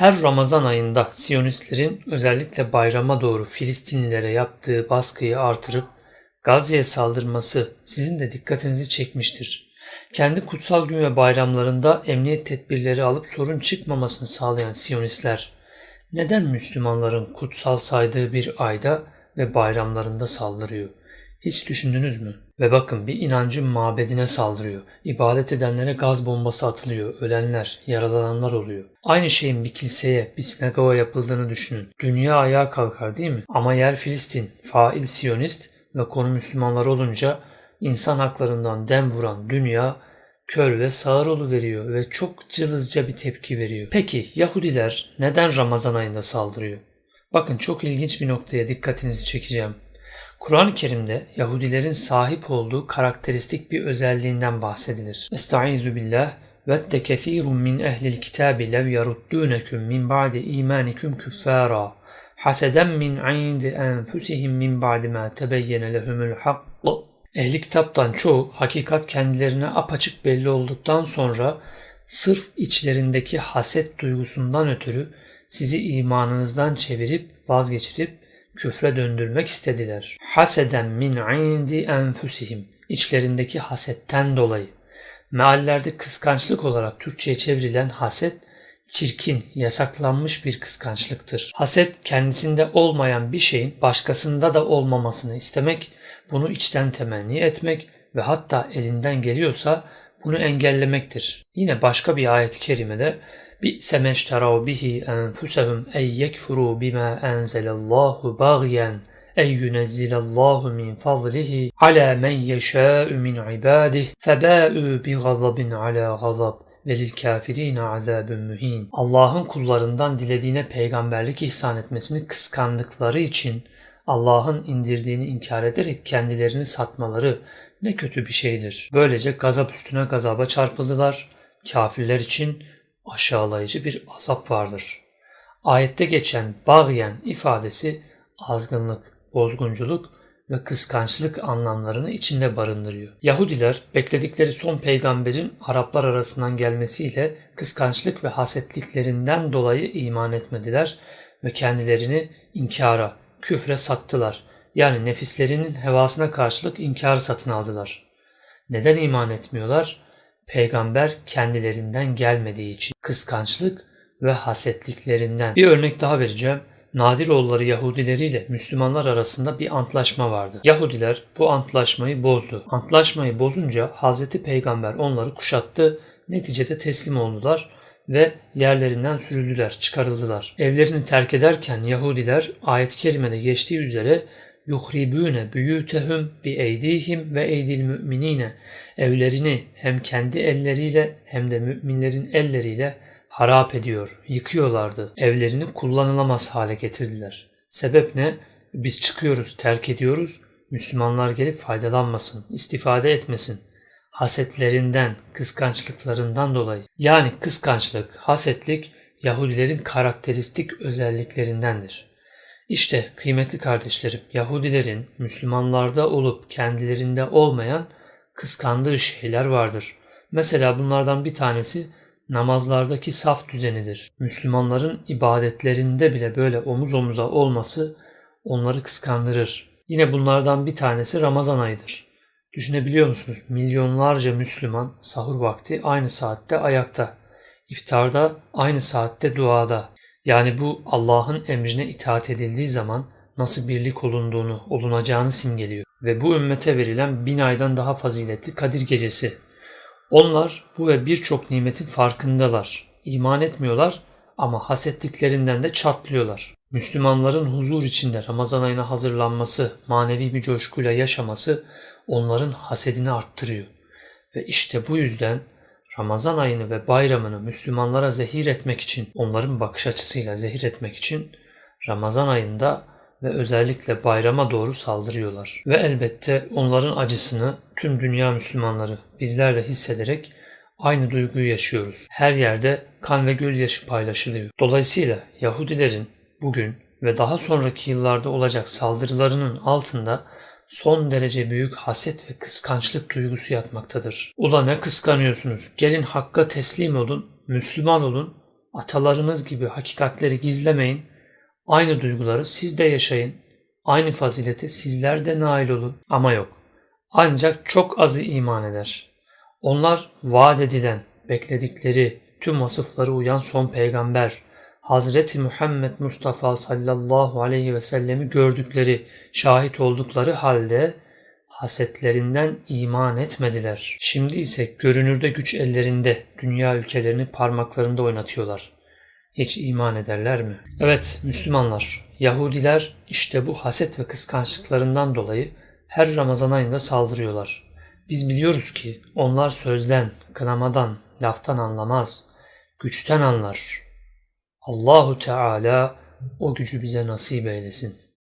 Her Ramazan ayında Siyonistlerin özellikle bayrama doğru Filistinlilere yaptığı baskıyı artırıp Gazze'ye saldırması sizin de dikkatinizi çekmiştir. Kendi kutsal gün ve bayramlarında emniyet tedbirleri alıp sorun çıkmamasını sağlayan Siyonistler neden Müslümanların kutsal saydığı bir ayda ve bayramlarında saldırıyor? Hiç düşündünüz mü? Ve bakın bir inancın mabedine saldırıyor. İbadet edenlere gaz bombası atılıyor. Ölenler, yaralananlar oluyor. Aynı şeyin bir kiliseye, bir sinagoga yapıldığını düşünün. Dünya ayağa kalkar değil mi? Ama yer Filistin, fail Siyonist ve konu Müslümanlar olunca insan haklarından dem vuran dünya kör ve sağır veriyor ve çok cılızca bir tepki veriyor. Peki Yahudiler neden Ramazan ayında saldırıyor? Bakın çok ilginç bir noktaya dikkatinizi çekeceğim. Kur'an-ı Kerim'de Yahudilerin sahip olduğu karakteristik bir özelliğinden bahsedilir. Estaizu billah وَدَّ كَثِيرٌ مِّنْ اَهْلِ الْكِتَابِ لَوْ يَرُدُّونَكُمْ مِّنْ بَعْدِ اِيمَانِكُمْ كُفَّارًا حَسَدًا مِّنْ عِنْدِ أَنْفُسِهِمْ مِّنْ بَعْدِ مَا تَبَيَّنَ لَهُمُ الْحَقِّ Ehli kitaptan çoğu hakikat kendilerine apaçık belli olduktan sonra sırf içlerindeki haset duygusundan ötürü sizi imanınızdan çevirip vazgeçirip küfre döndürmek istediler. Haseden min indi enfusihim. İçlerindeki hasetten dolayı. Meallerde kıskançlık olarak Türkçe'ye çevrilen haset, çirkin, yasaklanmış bir kıskançlıktır. Haset kendisinde olmayan bir şeyin başkasında da olmamasını istemek, bunu içten temenni etmek ve hatta elinden geliyorsa bunu engellemektir. Yine başka bir ayet-i kerimede بئس ما اشتروا به أنفسهم أن يكفروا بما أنزل الله باغيا أن ينزل الله من فضله على من يشاء من عباده فباءوا بغضب على غضب velil kafirine azabun mühin. Allah'ın kullarından dilediğine peygamberlik ihsan etmesini kıskandıkları için Allah'ın indirdiğini inkar ederek kendilerini satmaları ne kötü bir şeydir. Böylece gazap üstüne gazaba çarpıldılar. Kafirler için aşağılayıcı bir azap vardır. Ayette geçen bağyen ifadesi azgınlık, bozgunculuk ve kıskançlık anlamlarını içinde barındırıyor. Yahudiler bekledikleri son peygamberin Araplar arasından gelmesiyle kıskançlık ve hasetliklerinden dolayı iman etmediler ve kendilerini inkara, küfre sattılar. Yani nefislerinin hevasına karşılık inkarı satın aldılar. Neden iman etmiyorlar? Peygamber kendilerinden gelmediği için kıskançlık ve hasetliklerinden. Bir örnek daha vereceğim. Nadiroğulları Yahudileriyle Müslümanlar arasında bir antlaşma vardı. Yahudiler bu antlaşmayı bozdu. Antlaşmayı bozunca Hazreti Peygamber onları kuşattı. Neticede teslim oldular ve yerlerinden sürüldüler, çıkarıldılar. Evlerini terk ederken Yahudiler ayet-i kerimede geçtiği üzere yuhribune buyutehum bi eydihim ve eydil müminine evlerini hem kendi elleriyle hem de müminlerin elleriyle harap ediyor, yıkıyorlardı. Evlerini kullanılamaz hale getirdiler. Sebep ne? Biz çıkıyoruz, terk ediyoruz. Müslümanlar gelip faydalanmasın, istifade etmesin. Hasetlerinden, kıskançlıklarından dolayı. Yani kıskançlık, hasetlik Yahudilerin karakteristik özelliklerindendir. İşte kıymetli kardeşlerim, Yahudilerin Müslümanlarda olup kendilerinde olmayan kıskandığı şeyler vardır. Mesela bunlardan bir tanesi namazlardaki saf düzenidir. Müslümanların ibadetlerinde bile böyle omuz omuza olması onları kıskandırır. Yine bunlardan bir tanesi Ramazan ayıdır. Düşünebiliyor musunuz? Milyonlarca Müslüman sahur vakti aynı saatte ayakta. İftarda aynı saatte duada. Yani bu Allah'ın emrine itaat edildiği zaman nasıl birlik olunduğunu, olunacağını simgeliyor. Ve bu ümmete verilen bin aydan daha faziletli Kadir Gecesi. Onlar bu ve birçok nimetin farkındalar. İman etmiyorlar ama hasetliklerinden de çatlıyorlar. Müslümanların huzur içinde Ramazan ayına hazırlanması, manevi bir coşkuyla yaşaması onların hasedini arttırıyor. Ve işte bu yüzden Ramazan ayını ve bayramını Müslümanlara zehir etmek için, onların bakış açısıyla zehir etmek için Ramazan ayında ve özellikle bayrama doğru saldırıyorlar. Ve elbette onların acısını tüm dünya Müslümanları bizler de hissederek aynı duyguyu yaşıyoruz. Her yerde kan ve gözyaşı paylaşılıyor. Dolayısıyla Yahudilerin bugün ve daha sonraki yıllarda olacak saldırılarının altında son derece büyük haset ve kıskançlık duygusu yatmaktadır. Ula ne kıskanıyorsunuz? Gelin hakka teslim olun, Müslüman olun Atalarınız gibi hakikatleri gizlemeyin. Aynı duyguları siz de yaşayın. Aynı fazilete sizler de nail olun. Ama yok. Ancak çok azı iman eder. Onlar vaat edilen, bekledikleri, tüm vasıfları uyan son peygamber, Hazreti Muhammed Mustafa sallallahu aleyhi ve sellemi gördükleri, şahit oldukları halde hasetlerinden iman etmediler. Şimdi ise görünürde güç ellerinde, dünya ülkelerini parmaklarında oynatıyorlar. Hiç iman ederler mi? Evet Müslümanlar, Yahudiler işte bu haset ve kıskançlıklarından dolayı her Ramazan ayında saldırıyorlar. Biz biliyoruz ki onlar sözden, kınamadan, laftan anlamaz, güçten anlar. Allahu Teala o gücü bize nasip eylesin.